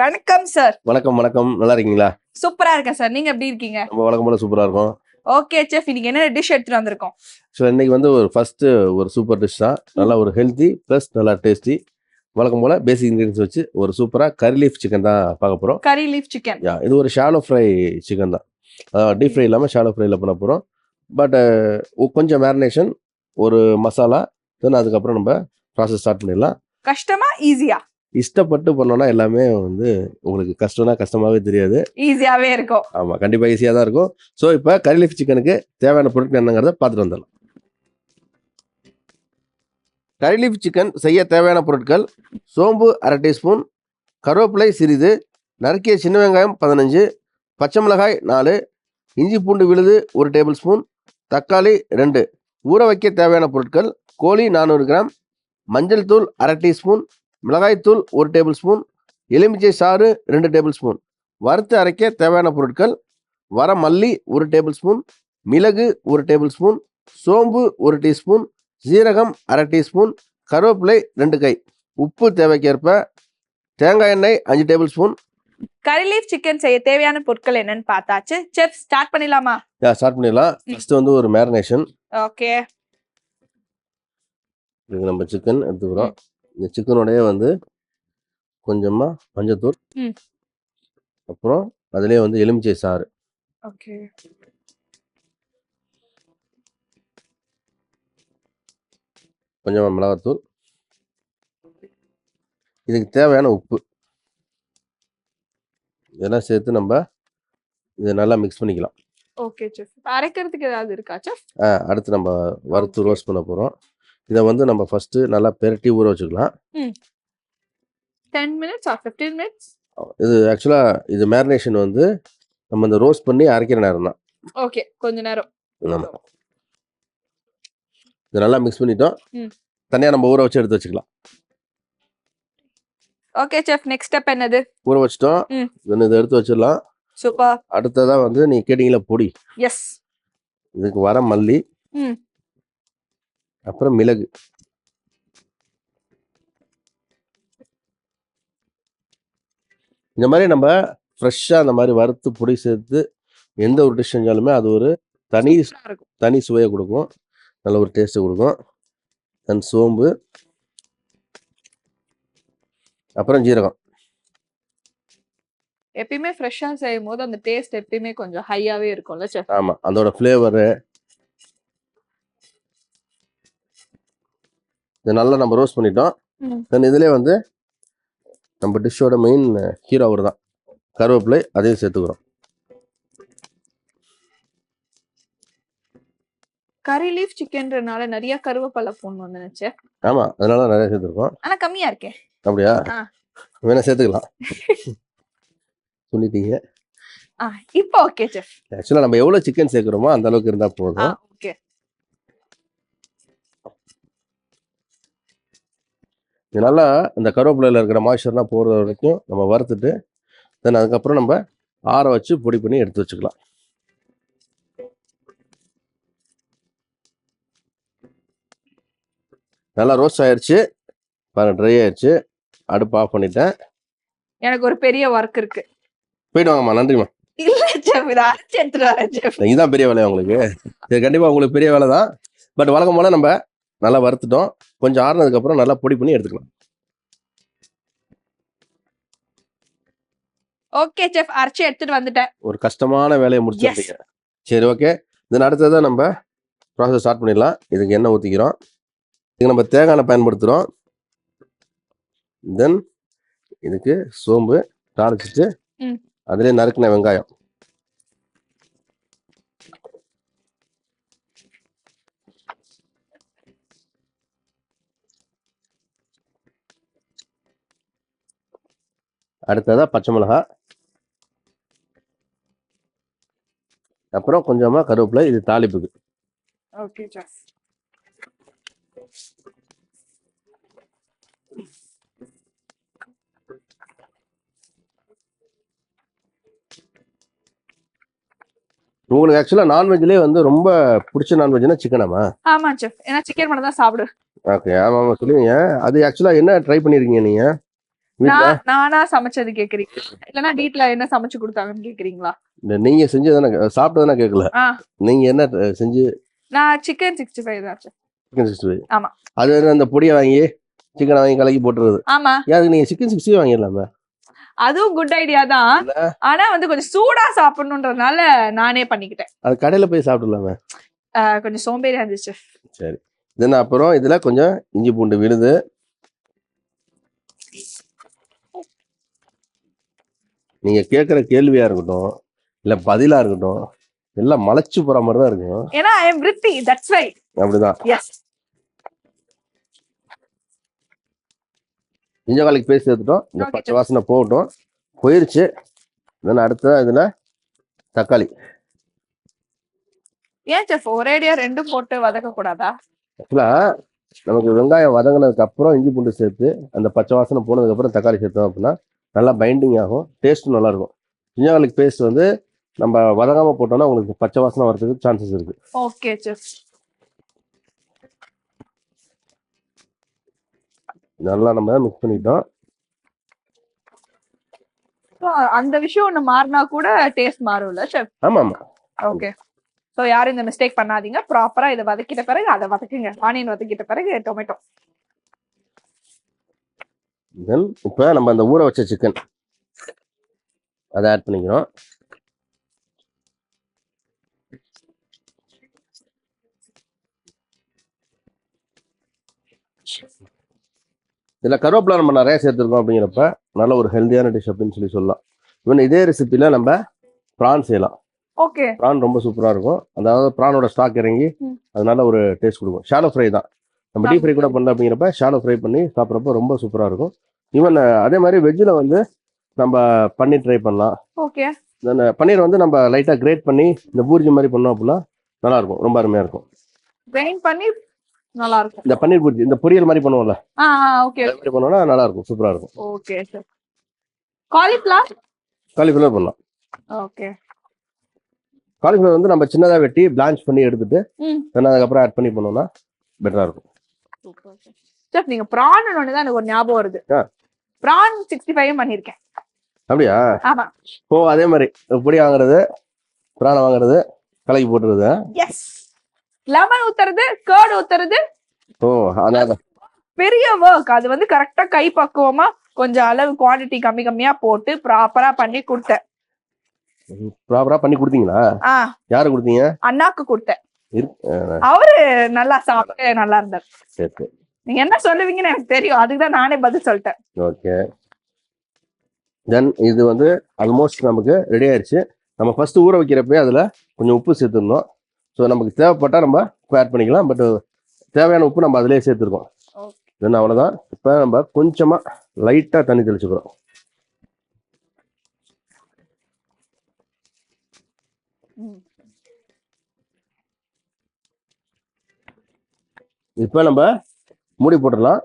வணக்கம் சார் வணக்கம் வணக்கம். நல்லா இருக்கீங்களா? சூப்பரா இருக்கேன் சார் நீங்க எப்படி இருக்கீங்க? நம்ம வழக்கம் போல சூப்பரா இருக்கும். ஓகே செஃப் இன்னைக்கு என்ன டிஷ் எடுத்துட்டு வந்திருக்கோம்? ஸோ இன்னைக்கு வந்து ஒரு ஃபர்ஸ்ட் ஒரு சூப்பர் டிஷ் தான். நல்லா ஒரு ஹெல்த்தி ப்ளஸ் நல்லா டேஸ்டி வழக்கம் போல பேசிக் இன்கிரீடியன்ஸ் வச்சு ஒரு சூப்பரா கறி லீஃப் சிக்கன் தான் பார்க்க போறோம். கறி லீஃப் சிக்கன் இது ஒரு ஷாலோ ஃப்ரை சிக்கன் தான். டீப் ஃப்ரை இல்லாமல் ஷாலோ ஃப்ரைல பண்ண போகிறோம் பட் கொஞ்சம் மேரினேஷன் ஒரு மசாலா தென் அதுக்கப்புறம் நம்ம ப்ராசஸ் ஸ்டார்ட் பண்ணிடலாம். கஷ்டமா? ஈஸியா இஷ்டப்பட்டு பண்ணோன்னா எல்லாமே வந்து உங்களுக்கு கஷ்டம்னா கஷ்டமாகவே தெரியாது. ஈஸியாவே இருக்கும். ஆமாம் கண்டிப்பாக ஈஸியாக தான் இருக்கும். ஸோ இப்போ கறி லீஃப் சிக்கனுக்கு தேவையான பொருட்கள் என்னங்கிறத பார்த்துட்டு வந்துடலாம். கறி லீஃப் சிக்கன் செய்ய தேவையான பொருட்கள் சோம்பு அரை டீஸ்பூன் கருவேப்பிலை சிறிது நறுக்கிய சின்ன வெங்காயம் பதினஞ்சு பச்சை மிளகாய் நாலு இஞ்சி பூண்டு விழுது ஒரு டேபிள் ஸ்பூன் தக்காளி ரெண்டு. ஊற வைக்க தேவையான பொருட்கள் கோழி நானூறு கிராம் மஞ்சள் தூள் அரை டீஸ்பூன் மிளகாய்த்தூள் ஒரு டேபிள் ஸ்பூன் எலுமிச்சை சாறு ரெண்டு டேபிள் ஸ்பூன் வறுத்து அரைக்க தேவையான பொருட்கள் வர மல்லி ஒரு டேபிள் ஸ்பூன் மிளகு ஒரு டேபிள் ஸ்பூன் சோம்பு ஒரு டீஸ்பூன் சீரகம் அரை டீஸ்பூன் கருவேப்பிலை ரெண்டு கை. உப்பு தேவைக்கேற்ப தேங்காய் எண்ணெய் அஞ்சு table spoon curry leaf chicken செய்ய தேவையான பொருட்கள் என்னன்னு பார்த்தாச்சு. செஃப் ஸ்டார்ட் பண்ணிடலாமா? ஸ்டார்ட் பண்ணிடலாம். ஃபர்ஸ்ட் வந்து ஒரு மேரினேஷன். ஓகே. இதுக்கு நம்ம சிக்கன் எடுத்துக்கிறோம். இந்த சிக்கனோடய வந்து கொஞ்சமா மஞ்சத்தூள். அப்புறம் அதுலயே வந்து எலுமிச்சை சாறு. ஓகே. கொஞ்சமா மிளகாத்தூள். இதுக்கு தேவையான உப்பு. இதெல்லாம் சேர்த்து நம்ம இதை நல்லா மிக்ஸ் பண்ணிக்கலாம். ஓகே செஃப் அரைக்கிறதுக்கு ஏதாவது இருக்கா செஃப் அடுத்து நம்ம வறுத்து. ரோஸ்ட் பண்ண போகிறோம் இதை வந்து நம்ம ஃபஸ்ட்டு நல்லா பெரட்டி ஊற வச்சுக்கலாம். Ten minutes or fifteen minutes இது ஆக்சுவலாக இது மேரினேஷன் வந்து நம்ம இந்த ரோஸ்ட் பண்ணி அரைக்கிற நேரம் தான். ஓகே. கொஞ்ச நேரம். ஆமாம் இது நல்லா மிக்ஸ் பண்ணிட்டோம். தனியாக நம்ம ஊற வச்சு எடுத்து வச்சுக்கலாம். Okay chef. நெக்ஸ்ட் ஸ்டெப் என்னது? ஊற வச்சிட்டோம். இதை எடுத்து வச்சிடலாம். சூப்பர். அடுத்ததாக வந்து நீ கேட்டிங்களா பொடி. எஸ் இதுக்கு வர மல்லி. ம். அப்புறம் மிளகு. இந்த மாதிரி நம்ம ஃப்ரெஷ்ஷாக அந்த மாதிரி வறுத்து பொடி சேர்த்து எந்த ஒரு டிஷ் செஞ்சாலுமே அது ஒரு தனி தனி சுவையை கொடுக்கும். நல்ல ஒரு டேஸ்ட்டை கொடுக்கும். தென் சோம்பு. அப்புறம் ஜீரகம். எப்பயுமே ஃப்ரெஷ்ஷா செய்யும் போது அந்த டேஸ்ட் எப்பயுமே கொஞ்சம் ஹையாவே இருக்கும்ல செஃப் ஆமாம் அதோட ஃப்ளேவரு இதை நல்லா நம்ம ரோஸ்ட் பண்ணிட்டோம். தென் இதுலேயே வந்து நம்ம டிஷ்ஷோட மெயின் ஹீரோ அவர் தான் கருவேப்பிலை அதையும் சேர்த்துக்கிறோம். கறி லீஃப் சிக்கன்றனால நிறைய கருவேப்பிலை போடணும்னு நினைச்சேன். ஆமாம் அதனால தான் நிறைய சேர்த்துருக்கோம். ஆனா கம்மியா இருக்கே. அப்படியா. வேணா சேர்த்துக்கலாம். சொல்லிட்டீங்க. இப்போ ஓகே செஃப் ஆக்சுவலாக நம்ம எவ்வளோ சிக்கன் சேர்க்குறோமோ அந்த அளவுக்கு இருந்தால் ஆ போதும் ஓகே இது நல்லா இந்த கருவேப்பிலையில் இருக்கிற மாய்ச்சர்லாம் போகிற வரைக்கும் நம்ம வறுத்துட்டு தென் அதுக்கப்புறம் நம்ம ஆற வச்சு பொடி பண்ணி எடுத்து வச்சுக்கலாம். நல்லா ரோஸ்ட் ஆயிடுச்சு பாருங்க ட்ரை ஆயிடுச்சு அடுப்பு ஆஃப் பண்ணிட்டேன். எனக்கு ஒரு பெரிய ஒர்க் இருக்கு. போயிட்டு வாங்கம்மா. நன்றிம்மா. இல்ல செஃப் இதை அரைச்சு எடுத்துட்டு வரேன் செஃப் இதுதான் பெரிய வேலையா உங்களுக்கு? இது கண்டிப்பாக உங்களுக்கு பெரிய வேலை தான் பட் வழக்கம் போல் நம்ம நல்லா வறுத்துட்டோம். கொஞ்சம் ஆறுனதுக்கப்புறம் நல்லா பொடி பண்ணி எடுத்துக்கலாம். ஓகே செஃப் அரைச்சு எடுத்துட்டு வந்துட்டேன். ஒரு கஷ்டமான வேலையை Yes. முடிச்சிருக்கீங்க சரி ஓகே தென் அடுத்ததாக நம்ம ப்ராசஸ் ஸ்டார்ட் பண்ணிடலாம். இதுக்கு எண்ணெய் ஊற்றிக்கிறோம் இதுக்கு நம்ம தேங்காய் பயன்படுத்துகிறோம் தென் இதுக்கு சோம்பு தாளிச்சிட்டு ம். அதிலே நறுக்கின வெங்காயம். அடுத்ததாக பச்சை மிளகாய் அப்புறம் கொஞ்சமா கருவேப்பிலை இது தாளிப்புக்கு. உங்களுக்கு ஆக்சுவலாக நான்வெஜ்லேயே வந்து ரொம்ப பிடிச்ச நான்வெஜ்னா சிக்கனாமா ஆமா? செஃப் ஏன்னா சிக்கன் மட்டும் தான் சாப்பிடு. ஓகே ஆமாம் ஆமாம் சொல்லுவீங்க. அது ஆக்சுவலாக என்ன ட்ரை பண்ணியிருக்கீங்க நீங்கள் வீட்டுல நான் சமைச்சது கேக்குறீங்க. இல்லனா வீட்ல என்ன சமைச்சு கொடுத்தாங்கன்னு கேக்குறீங்களா? நீங்க செஞ்சதானே சாப்பிட்டதானே கேட்கல ஆ. நீங்க என்ன செஞ்சு? நான் சிக்கன் சிக்ஸ்டி ஃபைவ் தான் chef. சிக்கன் சிக்ஸ்டி ஃபைவ் ஆமா. அது அந்த பொடியை வாங்கி சிக்கனை வாங்கி கலக்கி போட்டுறது. ஆமா. யாருக்கு நீங்க சிக்கன் சிக்ஸ்டி வாங்கிடலாமே? அதுவும் குட் ஐடியா தான். ஆனா வந்து கொஞ்சம் சூடா சாப்பிடணுன்றதுனால நானே பண்ணிக்கிட்டேன். அது கடையில போய் சாப்பிடலாமே? கொஞ்சம் சோம்பேறியா இருந்துச்சு சரி. தென் அப்புறம் இதுல கொஞ்சம் இஞ்சி பூண்டு விழுது நீங்க கேட்குற கேள்வியா இருக்கட்டும் இல்ல பதிலா இருக்கட்டும் எல்லாம் மலைச்சு போற மாதிரி தான் இருக்கும். ஏன்னா ஐ எம் விருத்தி தட்ஸ் வை அப்படிதான். எஸ் இஞ்சகாலிக்கு பேசி எடுத்துட்டோம். இந்த பச்சை வாசனை போகட்டும். போயிருச்சு. தென் அடுத்த இதுல தக்காளி. ஏன் செஃப் ஒரேடியா ரெண்டும் போட்டு வதக்க கூடாதா ஆக்சுவலா நமக்கு வெங்காயம் வதங்கினதுக்கு அப்புறம் இஞ்சி பூண்டு சேர்த்து அந்த பச்சை வாசனை போனதுக்கு அப்புறம் தக்காளி சேர்த்தோம் அப்படின்னா நல்லா பைண்டிங் ஆகும். டேஸ்ட்டும் நல்லா இருக்கும் இஞ்சாலிக் பேஸ்ட் வந்து நம்ம வதங்காம போட்டோம்னா உங்களுக்கு பச்சை வாசனை வரதுக்கு சான்சஸ் இருக்கு. ஓகே செஃப் நல்லா நம்ம மிக்ஸ் பண்ணிட்டோம் அந்த விஷயம் ஒண்ணு மாறினா கூட டேஸ்ட் மாறும்ல செஃப் ஆமா ஆமா ஓகே ஸோ யாரும் இந்த மிஸ்டேக் பண்ணாதீங்க. ப்ராப்பரா இதை வதக்கிட்ட பிறகு அதை வதக்குங்க. ஆனியன் வதக்கிட்ட பிறகு டொமேட்டோ தென் இப்போ நம்ம அந்த ஊற வச்ச சிக்கன் அதை ஆட் பண்ணிக்கிறோம். இதில் கருவேப்பிலை நம்ம நிறைய சேர்த்துருக்கோம் அப்படிங்கிறப்ப நல்ல ஒரு ஹெல்த்தியான டிஷ் அப்படின்னு சொல்லி சொல்லலாம். ஈவன் இதே ரெசிபியில் நம்ம ப்ரான் செய்யலாம். ஓகே. ப்ரான் ரொம்ப சூப்பராக இருக்கும். அதாவது ப்ரானோட ஸ்டாக் இறங்கி. அதனால ஒரு டேஸ்ட் கொடுக்கும். ஷாலோ ஃப்ரை தான். நம்ம டீப் ஃப்ரை கூட பண்ணல அப்படிங்கிறப்ப ஷாலோ ஃப்ரை பண்ணி சாப்பிட்றப்ப ரொம்ப சூப்பராக இருக்கும். ஈவன் அதே மாதிரி வெஜ்ஜில் வந்து நம்ம பன்னீர் ட்ரை பண்ணலாம். ஓகே. பன்னீர் வந்து நம்ம லைட்டாக கிரேட் பண்ணி இந்த பூர்ஜி மாதிரி பண்ணோம் அப்படின்னா நல்லா இருக்கும். ரொம்ப அருமையாக இருக்கும். கிரைண்ட் பண்ணி நல்லா இருக்கும். இந்த பன்னீர் பூர்ஜி இந்த பொரியல் மாதிரி பண்ணுவோம்ல. ஆ ஓகே. மாதிரி பண்ணோம்னா நல்லா இருக்கும். சூப்பராக இருக்கும். ஓகே சார் காலிஃப்ளவர் காலிஃப்ளவர் பண்ணலாம். ஓகே. காலிஃப்ளவர் வந்து நம்ம சின்னதாக வெட்டி பிளான்ச் பண்ணி எடுத்துட்டு தென் அதுக்கப்புறம் ஆட் பண்ணி பண்ணோம்னா பெட்டராக இருக்கும். சார் நீங்க ப்ரான் ஒன்று தான் எனக்கு ஒரு ஞாபகம் வருது. ப்ரான் சிக்ஸ்டி ஃபைவ் பண்ணிருக்கேன். அப்படியா? ஓ அதே மாதிரி. பொடி வாங்குறது பிராணை வாங்குறது கலக்கி போட்டுறது எஸ் லெமன் ஊத்துறது கேர்டு ஊத்துறது. ஓ அதான் பெரிய ஒர்க் அது வந்து கரெக்டா கை பக்குவமா கொஞ்சம் அளவு குவாண்டிட்டி கம்மி கம்மியா போட்டு ப்ராப்பரா பண்ணி கொடுத்தேன். ப்ராப்பரா பண்ணி கொடுத்தீங்களா? யாரு கொடுத்தீங்க? அண்ணாக்கு கொடுத்தேன். அவரு நல்லா சாப்பிட்டு நல்லா இருந்தார். சரி சரி. நீங்க என்ன சொல்லுவீங்கன்னு எனக்கு தெரியும். அதுக்கு தான் நானே பதில் சொல்லிட்டேன். ஓகே. தென் இது வந்து ஆல்மோஸ்ட் நமக்கு ரெடி ஆயிடுச்சு நம்ம ஃபர்ஸ்ட் ஊற வைக்கிறப்பே அதில் கொஞ்சம் உப்பு சேர்த்துருந்தோம் ஸோ நமக்கு தேவைப்பட்டால் நம்ம ஆட் பண்ணிக்கலாம். பட் தேவையான உப்பு நம்ம அதிலே சேர்த்துருக்கோம். தென் அவ்வளோதான் இப்போ நம்ம கொஞ்சமாக லைட்டாக தண்ணி தெளிச்சுக்கிறோம். இப்போ நம்ம மூடி போட்டுடலாம்.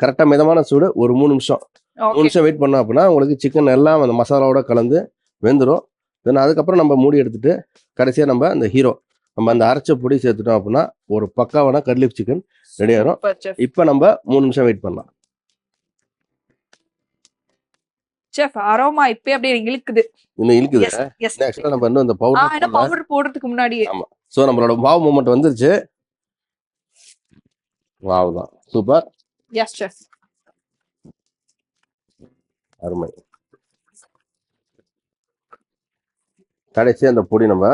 கரெக்டாக மிதமான சூடு ஒரு மூணு நிமிஷம். மூணு நிமிஷம் வெயிட் பண்ணோம் அப்படின்னா உங்களுக்கு சிக்கன் எல்லாம் அந்த மசாலாவோட கலந்து வெந்துடும் தென் அதுக்கப்புறம் நம்ம மூடி எடுத்துட்டு கடைசியாக நம்ம அந்த ஹீரோ நம்ம அந்த அரைச்ச பொடி சேர்த்துட்டோம் அப்படின்னா ஒரு பக்காவான கர்லீஃப் சிக்கன் ரெடி ஆயிரும். இப்போ நம்ம மூணு நிமிஷம் வெயிட் பண்ணலாம். செஃப் அரோமா அப்படியே இழுக்குது. இன்னும் இழுக்குது. ஆக்சுவலாக நம்ம இன்னும் இந்த பவுடர் பவுடர் போடுறதுக்கு முன்னாடி ஸோ நம்மளோட வாவ் மூமெண்ட் வந்துருச்சு. வாவ் தான் சூப்பர் எஸ் செஃப் அருமை. கடைசி அந்த பொடி நம்ம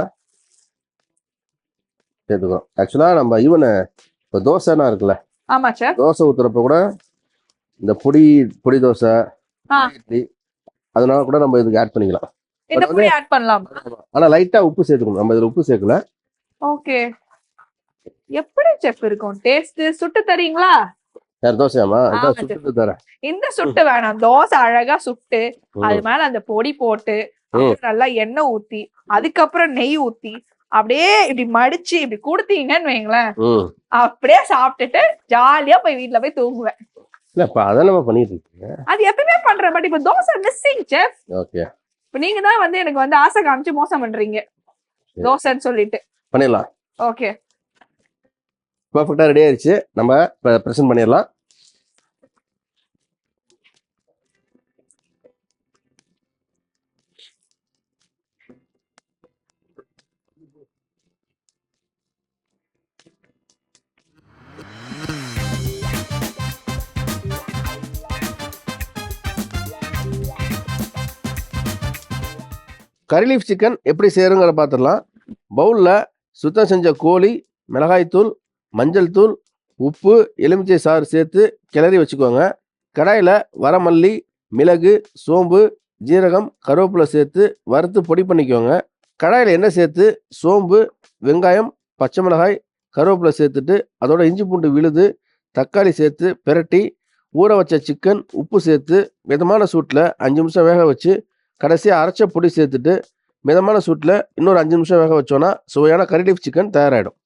சேர்த்துக்கிறோம். ஆக்சுவலாக நம்ம ஈவன் இப்போ தோசைனா இருக்குல்ல. ஆமா செஃப் தோசை ஊத்துறப்ப கூட இந்த பொடி பொடி தோசை. இட்லி அதனால கூட நம்ம இதுக்கு ஆட் பண்ணிக்கலாம். ஆட் பண்ணலாம். ஆனா லைட்டா உப்பு சேர்த்துக்கணும். நம்ம இதுல உப்பு சேர்க்கல. ஓகே எப்படி செஃப் இருக்கும்? டேஸ்ட் சுட்டு தரீங்களா? தோசையாமா சுட்டு தரேன். இந்த சுட்டு வேணாம். தோசை அழகா சுட்டு. அது மேல அந்த பொடி போட்டு நல்லா எண்ணெய் ஊத்தி அதுக்கப்புறம் நெய் ஊத்தி அப்படியே இப்படி மடிச்சு இப்படி கொடுத்தீங்கன்னு வைங்களேன் அப்படியே சாப்பிட்டுட்டு ஜாலியா போய் வீட்ல போய் தூங்குவேன். இல்ல இப்ப அதை நம்ம பண்ணிட்டு இருக்கீங்க. அது எப்பயுமே பண்றேன். பட் இப்ப தோசை மிஸ்ஸிங் செஃப். ஓகே. இப்ப நீங்க தான் வந்து எனக்கு வந்து ஆசை காமிச்சு மோசம் பண்றீங்க. தோசைன்னு சொல்லிட்டு. பண்ணிடலாம். ஓகே. பர்ஃபெக்டாக ரெடி ஆயிடுச்சு நம்ம ப்ரெசென்ட் பண்ணிடலாம். கறிலீஃப் சிக்கன் எப்படி செய்யறங்கிற பார்த்துடலாம். பவுலில் சுத்தம் செஞ்ச கோழி மிளகாய்த்தூள் மஞ்சள் தூள் உப்பு எலுமிச்சை சாறு சேர்த்து கிளறி வச்சுக்கோங்க. கடாயில் வரமல்லி மிளகு சோம்பு ஜீரகம் கருவேப்பிலை சேர்த்து வறுத்து பொடி பண்ணிக்கோங்க. கடாயில் எண்ணெய் சேர்த்து சோம்பு வெங்காயம் பச்சை மிளகாய் கருவேப்பிலை சேர்த்துட்டு அதோட இஞ்சி பூண்டு விழுது தக்காளி சேர்த்து பிரட்டி ஊற வச்ச சிக்கன் உப்பு சேர்த்து மிதமான சூட்டில் அஞ்சு நிமிஷம் வேக வச்சு கடைசியாக அரைச்ச பொடி சேர்த்துட்டு மிதமான சூட்டில் இன்னொரு அஞ்சு நிமிஷம் வேக வச்சோன்னா சுவையான கரிடீஃப் சிக்கன் தயாராகிடும்